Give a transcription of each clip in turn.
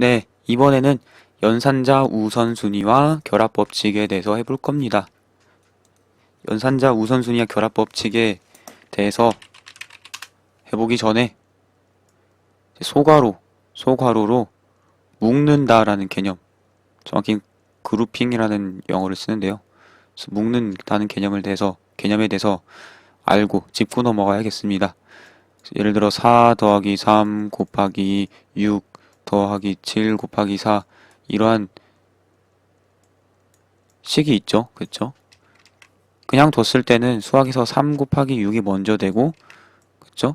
네, 이번에는 연산자 우선순위와 결합법칙에 대해서 해볼 겁니다. 연산자 우선순위와 결합법칙에 대해서 해보기 전에 소괄호, 소괄호로 묶는다라는 개념, 정확히 그룹핑이라는 영어를 쓰는데요. 묶는다는 개념을 대해서 개념에 대해서 알고 짚고 넘어가야겠습니다. 예를 들어 4 더하기 3 곱하기 6 더하기 7 곱하기 4 이러한 식이 있죠. 그렇죠? 그냥 뒀을 때는 수학에서 3 곱하기 6이 먼저 되고 그렇죠?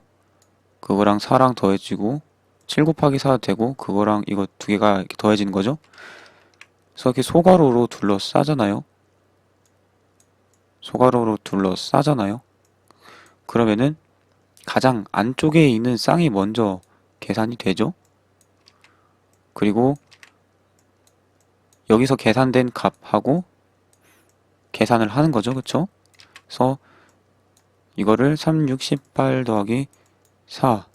그거랑 4랑 더해지고 7 곱하기 4 되고 그거랑 이거 두 개가 더해지는 거죠. 그래서 이렇게 소괄호로 둘러싸잖아요. 소괄호로 둘러싸잖아요. 그러면은 가장 안쪽에 있는 쌍이 먼저 계산이 되죠. 그리고 여기서 계산된 값하고 계산을 하는 거죠. 그쵸? 그래서 이거를 3, 6, 18 더하기 4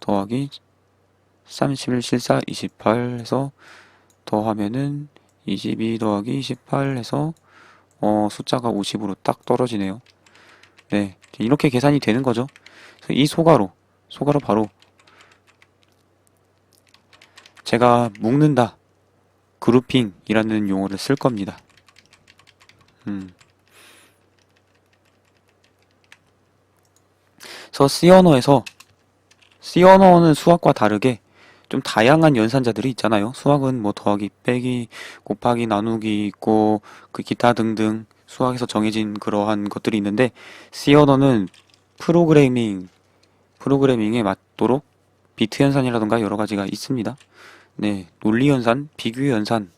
더하기 31, 14, 28 해서 더하면은 22 더하기 28 해서 어, 숫자가 50으로 딱 떨어지네요. 네, 이렇게 계산이 되는 거죠. 이 소가로, 소가로 바로 제가 묶는다, 그룹핑이라는 용어를 쓸 겁니다. 음. 그래서 C 언어에서 C 언어는 수학과 다르게 좀 다양한 연산자들이 있잖아요. 수학은 뭐 더하기, 빼기, 곱하기, 나누기 있고 그 기타 등등 수학에서 정해진 그러한 것들이 있는데 C 언어는 프로그래밍 프로그래밍에 맞도록 비트 연산이라던가 여러 가지가 있습니다. 네, 논리 연산, 비교 연산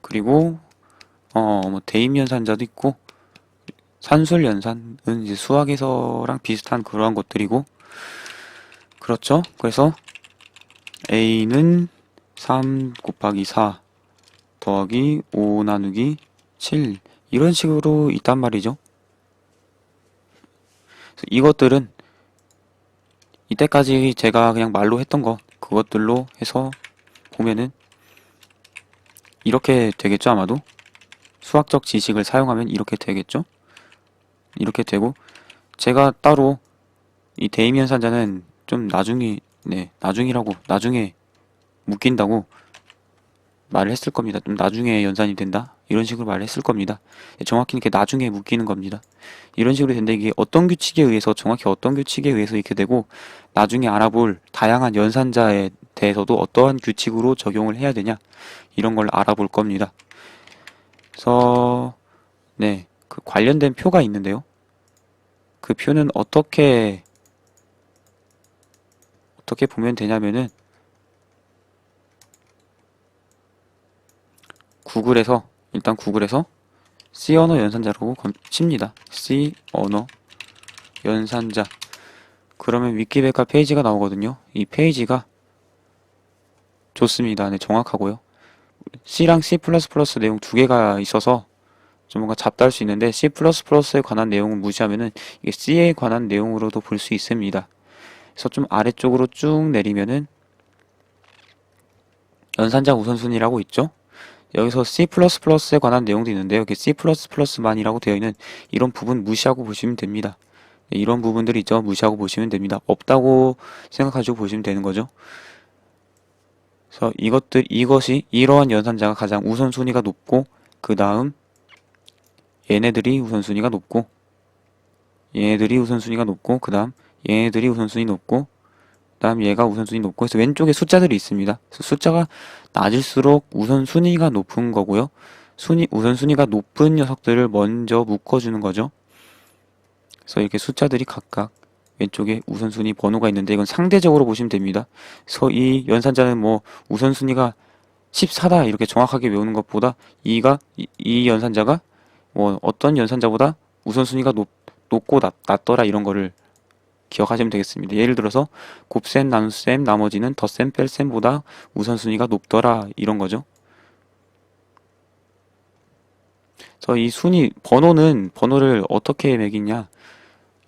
그리고 어 뭐 대입 연산자도 있고 산술 연산은 이제 수학에서랑 비슷한 그러한 것들이고 그렇죠. 그래서 a는 3 곱하기 4 더하기 5 나누기 7 이런 식으로 있단 말이죠. 이것들은 이때까지 제가 그냥 말로 했던 것 그것들로 해서 보면은 이렇게 되겠죠 아마도? 수학적 지식을 사용하면 이렇게 되겠죠? 이렇게 되고 제가 따로 이 대입연산자는 좀 나중에 네 나중이라고 나중에 묶인다고 말을 했을 겁니다. 좀 나중에 연산이 된다? 이런 식으로 말을 했을 겁니다. 정확히 이렇게 나중에 묶이는 겁니다. 이런 식으로 된다. 이게 어떤 규칙에 의해서 정확히 어떤 규칙에 의해서 이렇게 되고 나중에 알아볼 다양한 연산자에 대해서도 어떠한 규칙으로 적용을 해야 되냐 이런 걸 알아볼 겁니다. 그래서 네, 그 관련된 표가 있는데요. 그 표는 어떻게 어떻게 보면 되냐면은 구글에서 일단 구글에서 C 언어 연산자라고 검- 칩니다. C 언어 연산자 그러면 위키백과 페이지가 나오거든요. 이 페이지가 좋습니다. 네, 정확하고요. C랑 C++ 내용 두 개가 있어서 좀 뭔가 잡다할 수 있는데 C++에 관한 내용을 무시하면은 이게 C에 관한 내용으로도 볼 수 있습니다. 그래서 좀 아래쪽으로 쭉 내리면은 연산자 우선순위라고 있죠. 여기서 C++에 관한 내용도 있는데요. 여기 C++만이라고 되어 있는 이런 부분 무시하고 보시면 됩니다. 네, 이런 부분들이 있죠. 무시하고 보시면 됩니다. 없다고 생각하시고 보시면 되는 거죠. 그래서 이것들 이것이 이러한 연산자가 가장 우선순위가 높고 그 다음 얘네들이 우선순위가 높고 얘네들이 우선순위가 높고 그 다음 얘네들이 우선순위 높고 그 다음 얘가 우선순위 높고 그래서 왼쪽에 숫자들이 있습니다. 숫자가 낮을수록 우선순위가 높은 거고요. 순위 우선순위가 높은 녀석들을 먼저 묶어주는 거죠. 그래서 이렇게 숫자들이 각각 왼쪽에 우선순위 번호가 있는데 이건 상대적으로 보시면 됩니다. 그래서 이 연산자는 뭐 우선순위가 14다 이렇게 정확하게 외우는 것보다 이가 이, 이 연산자가 뭐 어떤 연산자보다 우선순위가 높, 높고 낮, 낮더라 이런 거를 기억하시면 되겠습니다. 예를 들어서 곱셈, 나눗셈, 나머지는 덧셈, 뺄셈보다 우선순위가 높더라 이런 거죠. 그래서 이 순위 번호는 번호를 어떻게 매기냐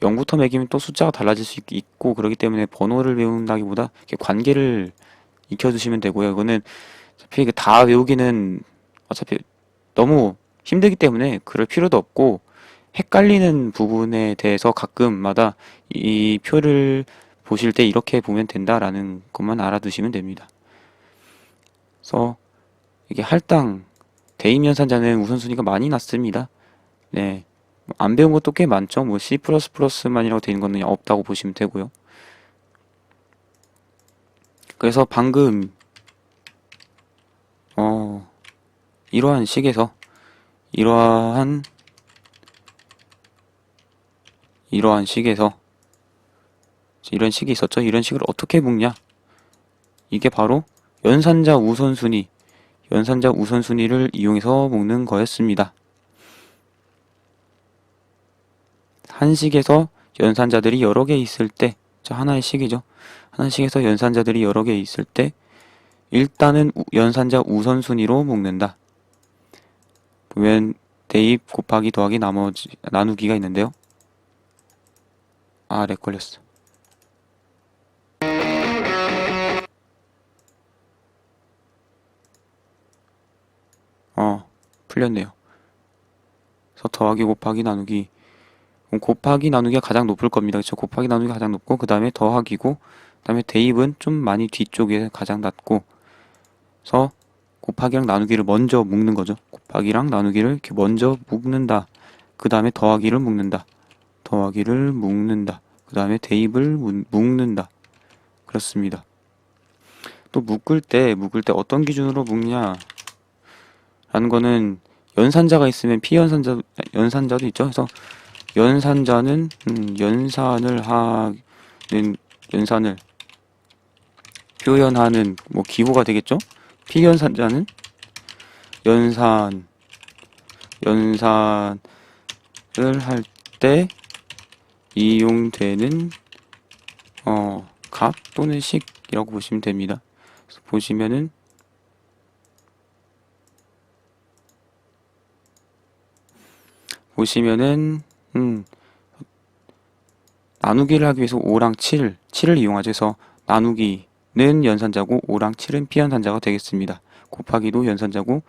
0부터 매기면 또 숫자가 달라질 수 있- 있고 그렇기 때문에 번호를 외운다기보다 이렇게 관계를 익혀두시면 되고요. 이거는 어차피 다 외우기는 어차피 너무 힘들기 때문에 그럴 필요도 없고 헷갈리는 부분에 대해서 가끔마다 이 표를 보실 때 이렇게 보면 된다라는 것만 알아두시면 됩니다. 그래서 이게 할당 대입 연산자는 우선순위가 많이 낮습니다. 네. 안 배운 것도 꽤 많죠. 뭐 C++만이라고 되어 있는 거는 없다고 보시면 되고요. 그래서 방금 어 이러한 식에서 이러한 이러한 식에서 이런 식이 있었죠. 이런 식을 어떻게 묶냐? 이게 바로 연산자 우선순위, 연산자 우선순위를 이용해서 묶는 거였습니다. 한 식에서 연산자들이 여러 개 있을 때, 저 하나의 식이죠. 하나의 식에서 연산자들이 여러 개 있을 때, 일단은 우- 연산자 우선순위로 묶는다. 보면 대입 곱하기 더하기 나머지 나누기가 있는데요. 아, 렉 걸렸어. 어, 풀렸네요. 그래서 더하기 곱하기 나누기. 곱하기 나누기가 가장 높을 겁니다. 그렇죠? 곱하기 나누기가 가장 높고 그 다음에 더하기고 그 다음에 대입은 좀 많이 뒤쪽에 가장 낮고 그래서 곱하기랑 나누기를 먼저 묶는 거죠. 곱하기랑 나누기를 이렇게 먼저 묶는다. 그 다음에 더하기를 묶는다. 더하기를 묶는다. 그 다음에 대입을 문- 묶는다. 그렇습니다. 또 묶을 때, 묶을 때 어떤 기준으로 묶냐? 라는 거는 연산자가 있으면 피연산자, 연산자도 있죠. 그래서 연산자는, 음, 연산을 하는, 연산을 표현하는, 뭐, 기호가 되겠죠? 피연산자는 연산, 연산을 할 때 이용되는 어, 값 또는 식이라고 보시면 됩니다. 보시면은 보시면은 음, 나누기를 하기 위해서 5랑 7, 7을 이용하죠. 그래서 나누기는 연산자고 5랑 7은 피연산자가 되겠습니다. 곱하기도 연산자고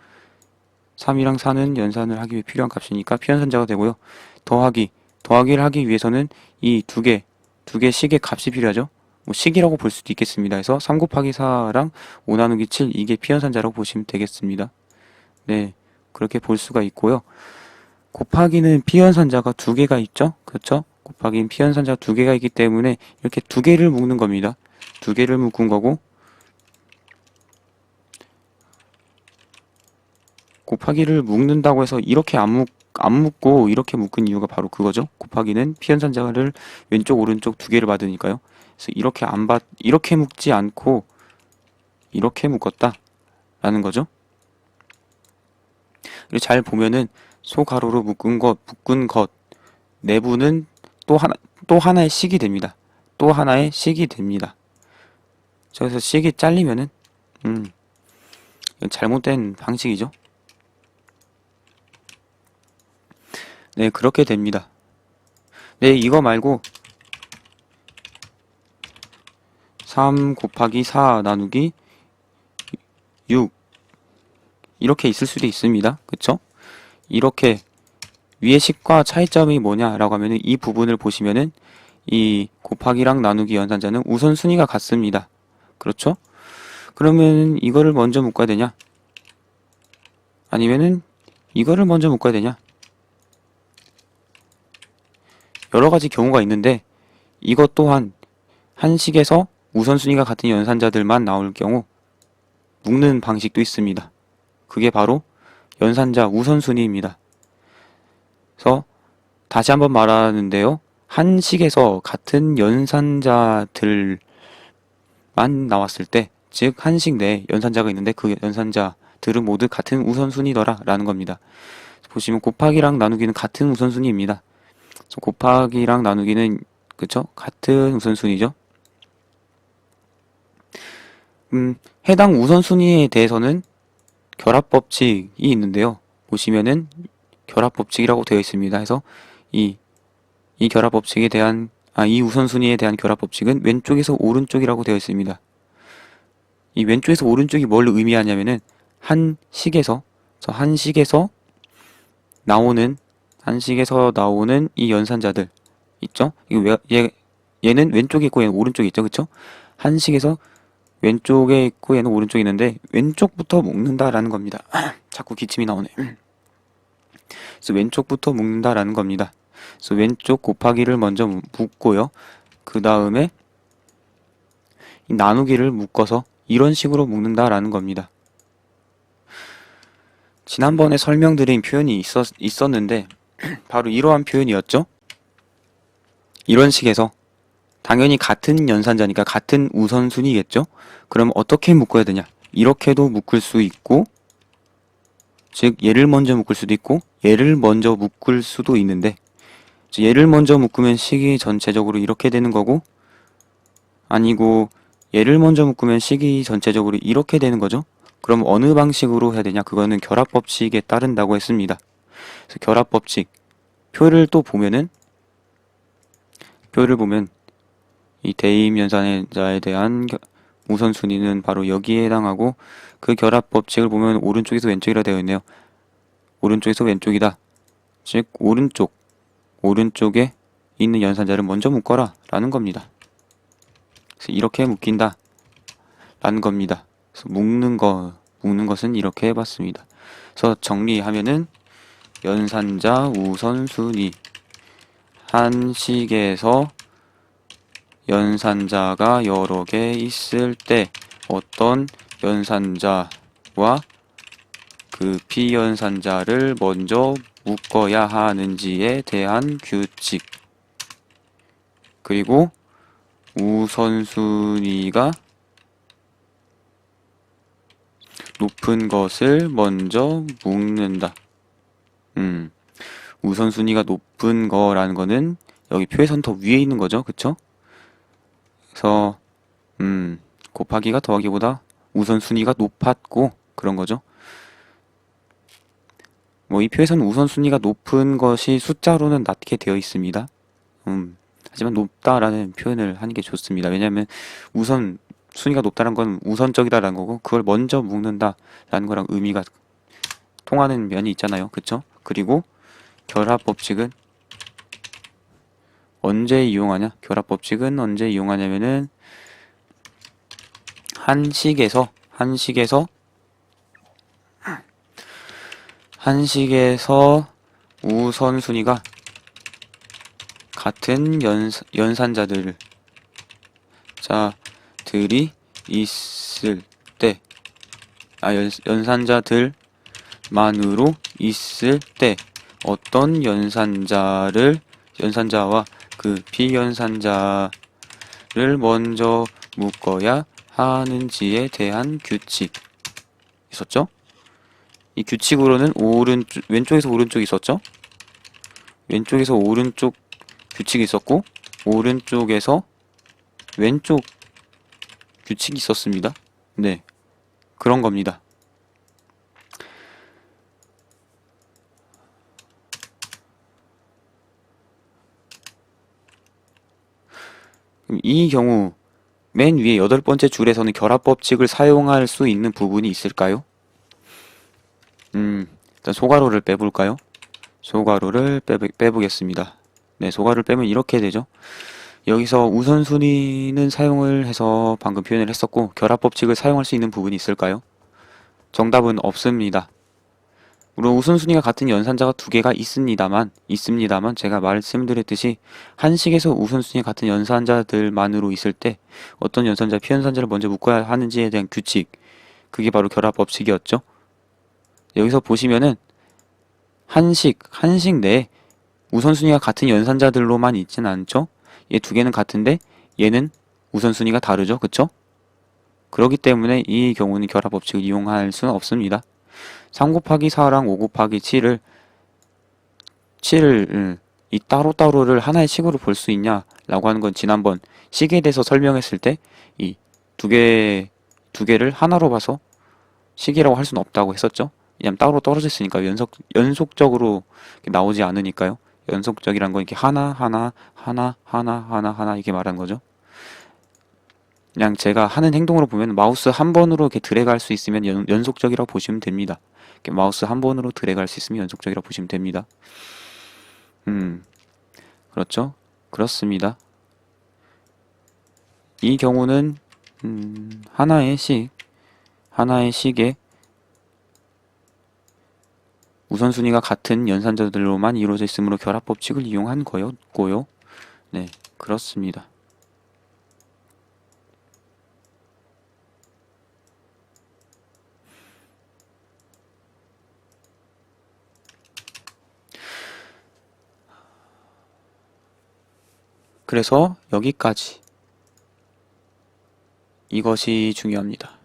3이랑 4는 연산을 하기 위해 필요한 값이니까 피연산자가 되고요. 더하기, 더하기를 하기 위해서는 이 두 개, 두개 식의 값이 필요하죠. 뭐 식이라고 볼 수도 있겠습니다. 그래서 3 곱하기 4랑 5 나누기 7 이게 피연산자라고 보시면 되겠습니다. 네, 그렇게 볼 수가 있고요. 곱하기는 피연산자가 두 개가 있죠. 그렇죠? 곱하기는 피연산자가 두 개가 있기 때문에 이렇게 두 개를 묶는 겁니다. 두 개를 묶은 거고 곱하기를 묶는다고 해서 이렇게 안 묶, 안 묶고 이렇게 묶은 이유가 바로 그거죠. 곱하기는 피연산자를 왼쪽 오른쪽 두 개를 받으니까요. 그래서 이렇게 안 받, 이렇게 묶지 않고 이렇게 묶었다 라는 거죠. 그리고 잘 보면은 소가로로 묶은 것, 묶은 것 내부는 또 하나 또 하나의 식이 됩니다. 또 하나의 식이 됩니다. 그래서 식이 잘리면은 음 잘못된 방식이죠. 네, 그렇게 됩니다. 네, 이거 말고 3 곱하기 4 나누기 6 이렇게 있을 수도 있습니다. 그쵸? 이렇게 위의 식과 차이점이 뭐냐라고 하면은 이 부분을 보시면은 이 곱하기랑 나누기 연산자는 우선순위가 같습니다. 그렇죠? 그러면 이거를 먼저 묶어야 되냐? 아니면은 이거를 먼저 묶어야 되냐? 여러 가지 경우가 있는데 이것 또한 한식에서 우선순위가 같은 연산자들만 나올 경우 묶는 방식도 있습니다. 그게 바로 연산자 우선순위입니다. 그래서 다시 한번 말하는데요. 한식에서 같은 연산자들만 나왔을 때, 즉 한식 내에 연산자가 있는데 그 연산자들은 모두 같은 우선순위더라 라는 겁니다. 보시면 곱하기랑 나누기는 같은 우선순위입니다. 곱하기랑 나누기는 그쵸? 같은 우선순위죠. 음, 해당 우선순위에 대해서는 결합 법칙이 있는데요. 보시면은 결합 법칙이라고 되어 있습니다. 해서 이, 이 결합 법칙에 대한, 아, 이 우선순위에 대한 결합 법칙은 왼쪽에서 오른쪽이라고 되어 있습니다. 이 왼쪽에서 오른쪽이 뭘 의미하냐면은 한 식에서 저한 식에서 나오는 한 식에서 나오는 이 연산자들 있죠? 이거 왜, 얘 얘는 왼쪽에 있고 얘는 오른쪽에 있죠, 그쵸? 한 식에서 왼쪽에 있고 얘는 오른쪽에 있는데 왼쪽부터 묶는다라는 겁니다. 자꾸 기침이 나오네. 그래서 왼쪽부터 묶는다라는 겁니다. 그래서 왼쪽 곱하기를 먼저 묶- 묶고요. 그 다음에 이 나누기를 묶어서 이런 식으로 묶는다라는 겁니다. 지난번에 설명드린 표현이 있었, 있었는데 바로 이러한 표현이었죠. 이런 식에서 당연히 같은 연산자니까 같은 우선순위겠죠. 그럼 어떻게 묶어야 되냐? 이렇게도 묶을 수 있고 즉 얘를 먼저 묶을 수도 있고 얘를 먼저 묶을 수도 있는데 즉, 얘를 먼저 묶으면 식이 전체적으로 이렇게 되는 거고 아니고 얘를 먼저 묶으면 식이 전체적으로 이렇게 되는 거죠. 그럼 어느 방식으로 해야 되냐? 그거는 결합 법칙에 따른다고 했습니다. 그래서 결합 법칙 표를 또 보면은 표를 보면 이 대입 연산자에 대한 겨- 우선순위는 바로 여기에 해당하고 그 결합 법칙을 보면 오른쪽에서 왼쪽이라 되어 있네요. 오른쪽에서 왼쪽이다. 즉 오른쪽 오른쪽에 있는 연산자를 먼저 묶어라 라는 겁니다. 그래서 이렇게 묶인다 라는 겁니다. 그래서 묶는 거 묶는 것은 이렇게 해봤습니다. 그래서 정리하면은 연산자 우선순위 한 식에서 연산자가 여러 개 있을 때 어떤 연산자와 그 비연산자를 먼저 묶어야 하는지에 대한 규칙 그리고 우선순위가 높은 것을 먼저 묶는다. 음, 우선순위가 높은 거라는 거는 여기 표에선 더 위에 있는 거죠. 그쵸? 그래서 음, 곱하기가 더하기보다 우선순위가 높았고 그런 거죠. 뭐 이 표에서는 우선순위가 높은 것이 숫자로는 낮게 되어 있습니다. 음, 하지만 높다라는 표현을 하는 게 좋습니다. 왜냐하면 우선 순위가 높다는 건 우선적이다라는 거고 그걸 먼저 묶는다라는 거랑 의미가 통하는 면이 있잖아요. 그쵸? 그리고 결합 법칙은 언제 이용하냐? 결합 법칙은 언제 이용하냐면은 한식에서 한식에서 한식에서 우선순위가 같은 연, 연산자들 자들이 있을 때, 아, 연, 연산자들만으로 있을 때 어떤 연산자를 연산자와 그 비연산자를 먼저 묶어야 하는지에 대한 규칙 있었죠? 이 규칙으로는 오른쪽 왼쪽에서 오른쪽 있었죠? 왼쪽에서 오른쪽 규칙이 있었고 오른쪽에서 왼쪽 규칙이 있었습니다. 네. 그런 겁니다. 이 경우 맨 위에 여덟 번째 줄에서는 결합 법칙을 사용할 수 있는 부분이 있을까요? 음, 일단 소괄호를 빼볼까요? 소괄호를 빼보, 빼보겠습니다. 네, 소괄호를 빼면 이렇게 되죠. 여기서 우선순위는 사용을 해서 방금 표현을 했었고 결합 법칙을 사용할 수 있는 부분이 있을까요? 정답은 없습니다. 물론 우선순위가 같은 연산자가 두 개가 있습니다만 있습니다만 제가 말씀드렸듯이 한식에서 우선순위 같은 연산자들만으로 있을 때 어떤 연산자 피연산자를 먼저 묶어야 하는지에 대한 규칙 그게 바로 결합 법칙이었죠. 여기서 보시면은 한식 한식 내에 우선순위가 같은 연산자들로만 있진 않죠. 얘 두 개는 같은데 얘는 우선순위가 다르죠. 그쵸? 그렇기 때문에 이 경우는 결합 법칙을 이용할 수는 없습니다. 3 곱하기 4랑 5 곱하기 7을 7을 음, 이 따로따로를 하나의 식으로 볼 수 있냐라고 하는 건 지난번 식에 대해서 설명했을 때 이 두 개, 두 개를 하나로 봐서 식이라고 할 수는 없다고 했었죠. 왜냐면 따로 떨어져 있으니까 연속, 연속적으로 이렇게 나오지 않으니까요. 연속적이란 건 이렇게 하나, 하나, 하나, 하나, 하나, 하나 이렇게 말하는 거죠. 그냥 제가 하는 행동으로 보면 마우스 한 번으로 이렇게 드래그 할 수 있으면 연, 연속적이라고 보시면 됩니다. 마우스 한 번으로 드래그 할 수 있으면 연속적이라고 보시면 됩니다. 음, 그렇죠? 그렇습니다. 이 경우는 음, 하나의 식, 하나의 식의 우선순위가 같은 연산자들로만 이루어져 있으므로 결합 법칙을 이용한 거였고요. 네, 그렇습니다. 그래서 여기까지 이것이 중요합니다.